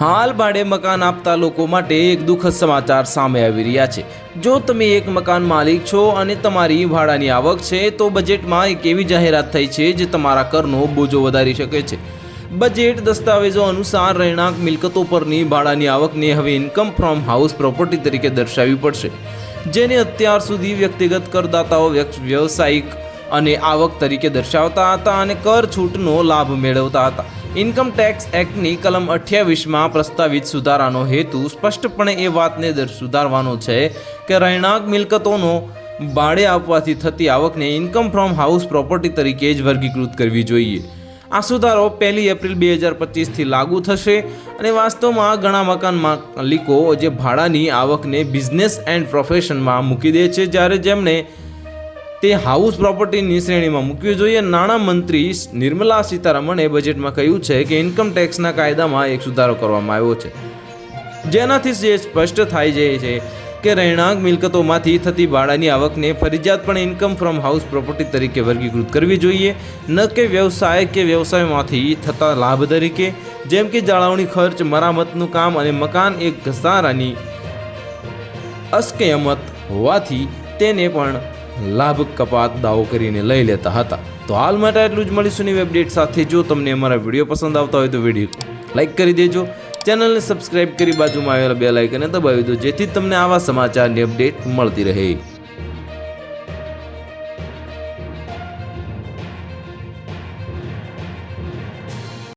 હાલ ભાડે મકાન આપતા લોકો માટે એક દુઃખદ સમાચાર સામે આવી રહ્યા છે. જો તમે એક મકાન માલિક છો અને તમારી ભાડાની આવક છે, તો બજેટમાં એક એવી જાહેરાત થઈ છે જે તમારા કરનો બોજો વધારી શકે છે. બજેટ દસ્તાવેજો અનુસાર રહેણાંક મિલકતો પરની ભાડાની આવકને હવે ઇન્કમ ફ્રોમ હાઉસ પ્રોપર્ટી તરીકે દર્શાવવી પડશે. જેને અત્યાર સુધી વ્યક્તિગત કરદાતાઓ વ્યવસાયિક અને આવક તરીકે દર્શાવતા હતા અને કર છૂટનો લાભ મેળવતા હતા. ઇન્કમ ટેક્સ એક્ટની કલમ અઠ્યાવીસમાં પ્રસ્તાવિત સુધારાનો હેતુ સ્પષ્ટપણે એ વાતને સુધારવાનો છે કે રહેણાંક મિલકતોનો ભાડે આપવાથી થતી આવકને ઇન્કમ ફ્રોમ હાઉસ પ્રોપર્ટી તરીકે જ વર્ગીકૃત કરવી જોઈએ. આ સુધારો પહેલી એપ્રિલ બે હજાર પચીસથી લાગુ થશે અને વાસ્તવમાં ઘણા મકાન માલિકો જે ભાડાની આવકને બિઝનેસ એન્ડ પ્રોફેશનમાં મૂકી દે છે, જ્યારે જેમણે તે હાઉસ પ્રોપર્ટીની શ્રેણીમાં મૂકવી જોઈએ. નાણામંત્રી નિર્મલા સીતારમણે બજેટમાં કહ્યું છે કે ઇન્કમ ટેક્સના કાયદામાં એક સુધારો કરવામાં આવ્યો છે. જેનાથી જે સ્પષ્ટ થાય જાય છે કે રહેણાંક મિલકતોમાંથી થતી ભાડાની આવકને ફરજિયાતપણે ઇન્કમ ફ્રોમ હાઉસ પ્રોપર્ટી તરીકે વર્ગીકૃત કરવી જોઈએ. ન કે વ્યવસાય કે વ્યવસાયમાંથી થતા લાભ તરીકે. જેમ કે જાળવણી ખર્ચ, મરામતનું કામ અને મકાન એક ઘસારાની અસ્કયમત હોવાથી તેને પણ લાભ કપાત દાવો કરીને લઈ લેતા હતા. તો હાલ માટે એટલું જ મળીશું નવી અપડેટ સાથે. જો તમને અમારા વીડિયો પસંદ આવતા હોય તો વીડિયો લાઇક કરી દેજો. ચેનલને સબસ્ક્રાઇબ કરી બાજુમાં આવેલા બે લાઇકને દબાવી દો, જેથી તમને આવા સમાચારની અપડેટ મળતી રહે.